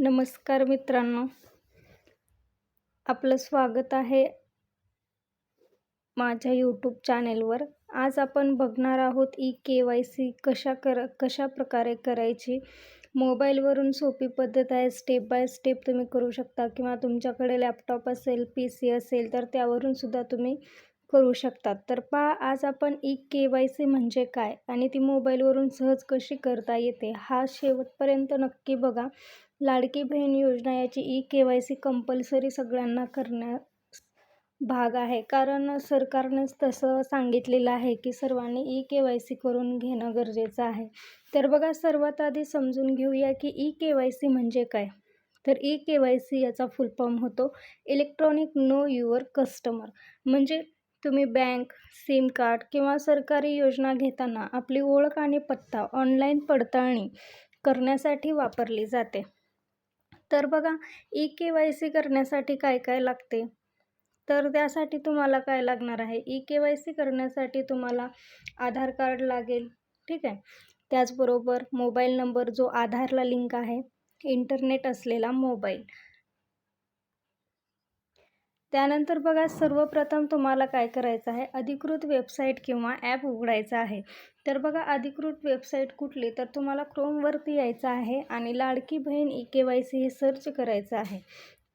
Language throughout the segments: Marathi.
नमस्कार मित्रांनो. आपलं स्वागत आहे माझ्या यूट्यूब चॅनेलवर आज आपण बघणार आहोत ई के वाय सी कशा कर कशा प्रकारे करायची. मोबाईलवरून सोपी पद्धत आहे. स्टेप बाय स्टेप तुम्ही करू शकता किंवा तुमच्याकडे लॅपटॉप असेल पी सी असेल तर त्यावरून सुद्धा तुम्ही करू शकतात. तर पहा आज आपण ई के वाय सी म्हणजे काय आणि ती मोबाईलवरून सहज कशी करता येते हा शेवटपर्यंत नक्की बघा. लाडकी बहीण योजना याची E K Y C compulsory सगळ्यांना करण्यास भाग आहे. कारण सरकारनेच तसं सांगितलेलं आहे की सर्वांनी ई के वाय सी करून घेणं गरजेचं आहे. तर बघा सर्वात आधी समजून घेऊया की ई के वाय सी म्हणजे काय. तर ई के वाय सी याचा फुल फॉर्म होतो. इलेक्ट्रॉनिक नो युअर कस्टमर म्हणजे तुम्ही बँक सिम कार्ड किंवा सरकारी योजना घेताना आपली ओळख आणि पत्ता ऑनलाईन पडताळणी करण्यासाठी वापरली जाते. तर बघा ई के वाय सी करण्यासाठी काय काय लागते? तर त्यासाठी तुम्हाला काय लागणार आहे? ई के वाय सी करण्यासाठी तुम्हाला आधार कार्ड लागेल ठीक आहे? त्याचबरोबर मोबाईल नंबर जो आधारला लिंक आहे इंटरनेट असलेला मोबाईल. त्यानंतर बघा सर्वप्रथम तुम्हाला काय करायचं आहे? अधिकृत वेबसाईट किंवा ॲप उघडायचं आहे. तर बघा अधिकृत वेबसाईट कुठली? तर तुम्हाला क्रोमवरती यायचं आहे आणि Ladki Bahin E K Y C हे सर्च करायचं आहे.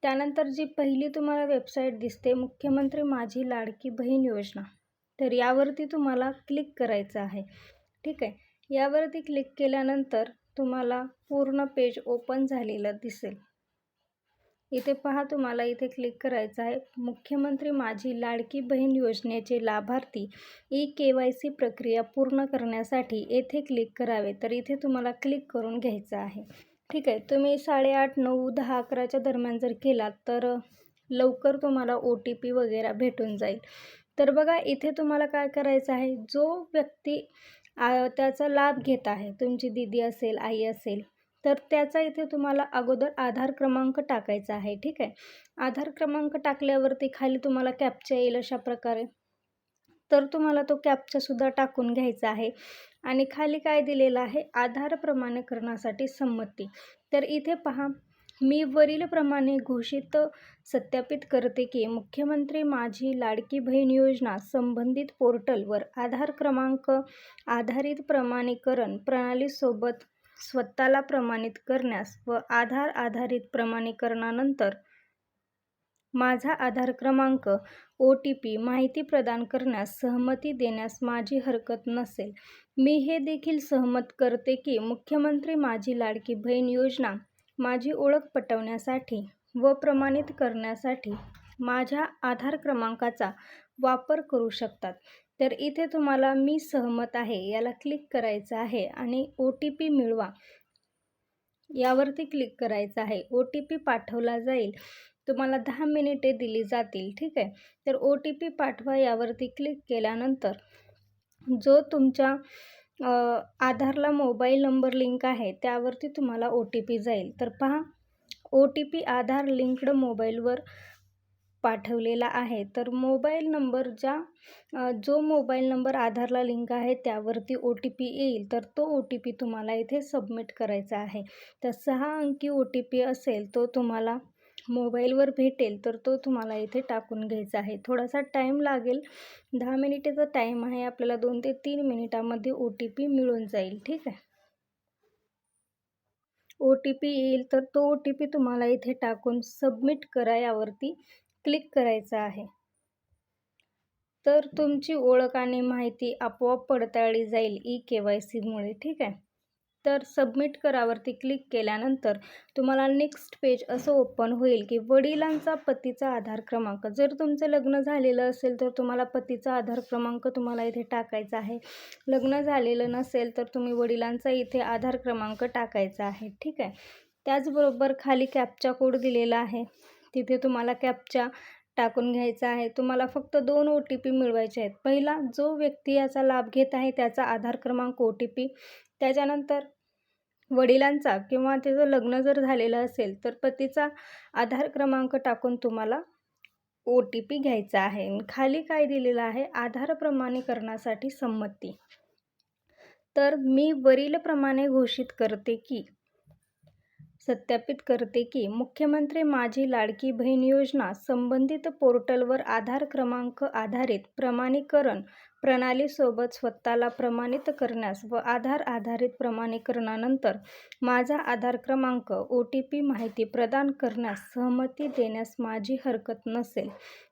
त्यानंतर जी पहिली तुम्हाला वेबसाईट दिसते मुख्यमंत्री माझी लाडकी बहीण योजना. तर यावरती तुम्हाला क्लिक करायचं आहे. ठीक आहे? यावरती क्लिक केल्यानंतर तुम्हाला पूर्ण पेज ओपन झालेलं दिसेल. इथे पहा तुम्हाला इथे क्लिक करायचं आहे. मुख्यमंत्री माझी लाडकी बहीण योजनेचे लाभार्थी ई के वाय सी प्रक्रिया पूर्ण करण्यासाठी येथे क्लिक करावे. तर इथे तुम्हाला क्लिक करून घ्यायचं आहे. ठीक आहे तुम्ही साडेआठ नऊ दहा अकराच्या दरम्यान जर केलात तर लवकर तुम्हाला ओ टी पी वगैरे भेटून जाईल. तर बघा इथे तुम्हाला काय करायचं आहे? जो व्यक्ती त्याचा लाभ घेत आहे तुमची दिदी असेल आई असेल तर त्याचा इथे तुम्हाला अगोदर आधार क्रमांक टाकायचा आहे ठीक आहे? आधार क्रमांक टाकल्यावरती खाली तुम्हाला कॅपचा येईल अशा प्रकारे. तर तुम्हाला तो कॅपचासुद्धा टाकून घ्यायचा आहे. आणि खाली काय दिलेलं आहे? आधार प्रमाणीकरणासाठी संमती. तर इथे पहा मी वरीलप्रमाणे घोषित सत्यापित करते की मुख्यमंत्री माझी लाडकी बहीण योजना संबंधित पोर्टलवर आधार क्रमांक आधारित प्रमाणीकरण प्रणालीसोबत स्वतःला प्रमाणित करण्यास व आधार आधारित प्रमाणीकरणानंतर माझा आधार क्रमांक ओ टी पी माहिती प्रदान करण्यास सहमती देण्यास माझी हरकत नसेल. मी हे देखील सहमत करते की मुख्यमंत्री माझी लाडकी बहीण योजना माझी ओळख पटवण्यासाठी व प्रमाणित करण्यासाठी माझ्या आधार क्रमांकाचा वापर करू शकतात. तर इथे तुम्हाला मी सहमत आहे याला क्लिक करायचं आहे आणि ओ टी पी मिळवा. यावरती क्लिक करायचं आहे. ओ टी पी पाठवला जाईल. तुम्हाला दहा मिनिटे दिली जातील ठीक आहे? तर ओ टी पी पाठवा यावरती क्लिक केल्यानंतर जो तुमच्या आधारला मोबाईल नंबर लिंक आहे त्यावरती तुम्हाला ओ टी पी जाईल. तर पहा O T P Aadhaar linked मोबाईलवर पाठवलेला आहे. तर मोबाईल नंबरच्या जो मोबाईल नंबर आधारला लिंक आहे त्यावरती ओ टी पी येईल. तर तो ओ टी पी तुम्हाला इथे सबमिट करायचा आहे. तर सहा अंकी ओ टी पी असेल तो तुम्हाला मोबाईलवर भेटेल तर तो तुम्हाला इथे टाकून घ्यायचा आहे. थोडासा टाईम लागेल. दहा मिनिटेचा टाईम आहे. आपल्याला दोन ते तीन मिनिटामध्ये ओ टी पी मिळून जाईल. ठीक आहे? ओ टी पी येईल तर तो ओ टी पी तुम्हाला इथे टाकून सबमिट करा यावरती. क्लिक करायचं आहे. तर तुमची ओळख आणि माहिती आपोआप पडताळली जाईल ई के वाय सीमुळे ठीक आहे? तर सबमिट करावरती क्लिक केल्यानंतर तुम्हाला नेक्स्ट पेज असं ओपन होईल की वडिलांचा पतीचा आधार क्रमांक. जर तुमचं लग्न झालेलं असेल तर तुम्हाला पतीचा आधार क्रमांक तुम्हाला इथे टाकायचा आहे. लग्न झालेलं नसेल तर तुम्ही वडिलांचा इथे आधार क्रमांक टाकायचा आहे ठीक आहे? त्याचबरोबर खाली कॅपचा कोड दिलेला आहे. तिथे तुम्हाला कॅपचा टाकून घ्यायचा आहे. तुम्हाला फक्त दोन ओ टी पी मिळवायचे आहेत. पहिला जो व्यक्ती याचा लाभ घेत आहे त्याचा आधार क्रमांक ओ टी पी. त्याच्यानंतर वडिलांचा किंवा त्याचं लग्न जर झालेलं असेल तर पतीचा आधार क्रमांक टाकून तुम्हाला ओ टी पी घ्यायचा आहे. खाली काय दिलेलं आहे? आधार प्रमाणीकरणासाठी संमती. तर मी वरीलप्रमाणे घोषित करते की सत्यापित करते की मुख्यमंत्री माझी लाडकी बहीण योजना संबंधित पोर्टलवर आधार क्रमांक आधारित प्रमाणीकरण प्रणालीसोबत स्वतःला प्रमाणित करण्यास व आधार आधारित प्रमाणीकरणानंतर माझा आधार क्रमांक ओ टी पी माहिती प्रदान करण्यास सहमती देण्यास माझी हरकत नसेल.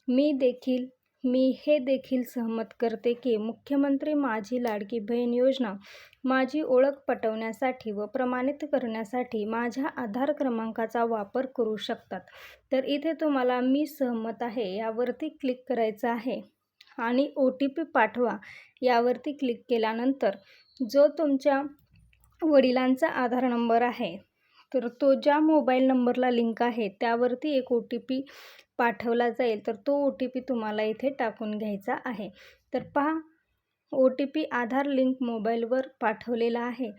मी देखील मी हे देखील सहमत करते की मुख्यमंत्री माझी लाडकी बहीण योजना माझी ओळख पटवण्यासाठी व प्रमाणित करण्यासाठी माझ्या आधार क्रमांकाचा वापर करू शकतात. तर इथे तुम्हाला मी सहमत आहे यावरती क्लिक करायचं आहे आणि ओ टी पी पाठवा. यावरती क्लिक केल्यानंतर जो तुमच्या वडिलांचा आधार नंबर आहे तर तो ज्या मोबाईल नंबरला लिंक आहे त्यावरती एक ओ टी पी पाठवला जाईल तर तो ओ टी पी तुम्हाला इथे टाकून घ्यायचा आहे. तर पहा O T P Aadhaar link मोबाईलवर पाठवलेला आहे.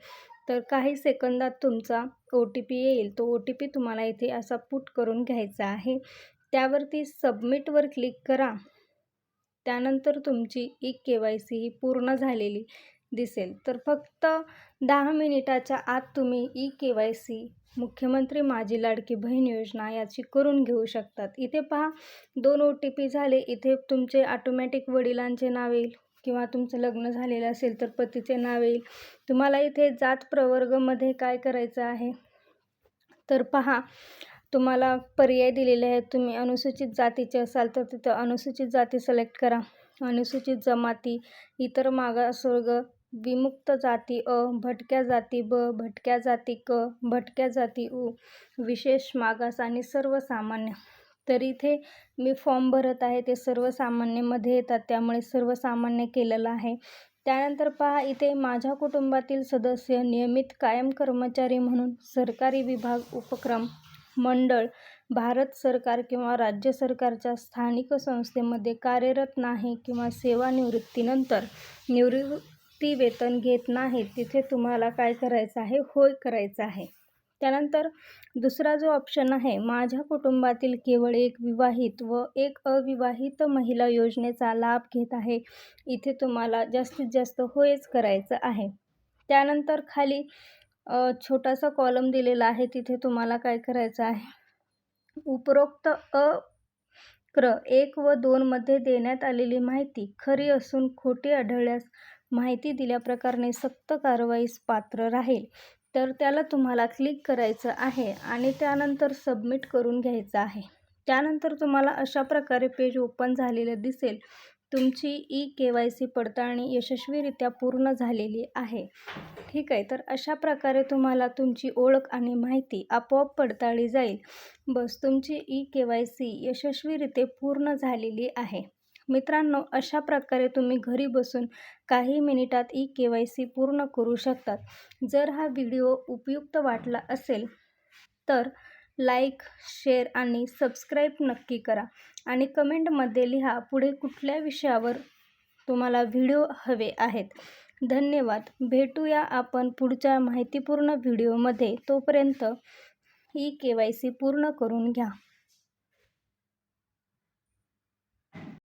तर काही सेकंदात तुमचा ओ टी पी येईल तो ओ टी पी तुम्हाला इथे असा पुट करून घ्यायचा आहे. त्यावरती सबमिटवर क्लिक करा. त्यानंतर तुमची ई के वाय सी ही पूर्ण झालेली. दिसेल. तर फक्त दहा मिनिटाच्या आत तुम्ही ई के वाय सी मुख्यमंत्री माझी लाडकी बहीण योजना याची करून घेऊ शकतात. इथे पहा दोन ओ टी पी झाले इथे तुमचे ऑटोमॅटिक वडिलांचे नाव येईल किंवा तुमचं लग्न झालेलं असेल तर पतीचे नाव येईल. तुम्हाला इथे जात प्रवर्गमध्ये काय करायचं आहे? तर पहा तुम्हाला पर्याय दिलेले आहेत. तुम्ही अनुसूचित जातीचे असाल तर तिथं अनुसूचित जाती सिलेक्ट करा. अनुसूचित जमाती इतर मागासवर्ग विमुक्त जाती अ भटक्या जाती ब भटक्या जाती क भटक्या जाती उ विशेष मागास आणि सर्वसामान्य. तर इथे मी फॉर्म भरत आहे ते सर्वसामान्यमध्ये येतात त्यामुळे सर्वसामान्य केलेलं आहे. त्यानंतर पहा इथे माझ्या कुटुंबातील सदस्य नियमित कायम कर्मचारी म्हणून सरकारी विभाग उपक्रम मंडळ भारत सरकार किंवा राज्य सरकारच्या स्थानिक संस्थेमध्ये कार्यरत नाही किंवा सेवानिवृत्तीनंतर ती वेतन घेत नाहीत तिथे तुम्हाला काय करायचं आहे? होय करायचं आहे. त्यानंतर दुसरा जो ऑप्शन आहे माझ्या कुटुंबातील केवळ एक विवाहित व एक अविवाहित महिला योजनेचा लाभ घेत आहे. इथे तुम्हाला जास्तीत जास्त होयच करायचं आहे. त्यानंतर खाली छोटासा कॉलम दिलेला आहे तिथे तुम्हाला काय करायचं आहे? उपरोक्त अ क्र एक व दोनमध्ये देण्यात आलेली माहिती खरी असून खोटी आढळल्यास माहिती दिल्याप्रकारे सक्त कारवाईस पात्र राहील. तर त्याला तुम्हाला क्लिक करायचं आहे आणि त्यानंतर सबमिट करून घ्यायचं आहे. त्यानंतर तुम्हाला अशा प्रकारे पेज ओपन झालेलं दिसेल. तुमची ई के वाय सी पडताळणी यशस्वीरित्या पूर्ण झालेली आहे. ठीक आहे तर अशा प्रकारे तुम्हाला तुमची ओळख आणि माहिती आपोआप पडताळली जाईल. बस तुमची ई के वाय सी यशस्वीरित्या पूर्ण झालेली आहे. मित्रांनो अशा प्रकारे तुम्ही घरी बसून काही मिनिटात ई के वाय सी पूर्ण करू शकतात. जर हा व्हिडिओ उपयुक्त वाटला असेल तर लाईक शेअर आणि सबस्क्राईब नक्की करा आणि कमेंटमध्ये लिहा पुढे कुठल्या विषयावर तुम्हाला व्हिडिओ हवे आहेत. धन्यवाद. भेटूया आपण पुढच्या माहितीपूर्ण व्हिडिओमध्ये. तोपर्यंत ई के वाय सी पूर्ण करून घ्या.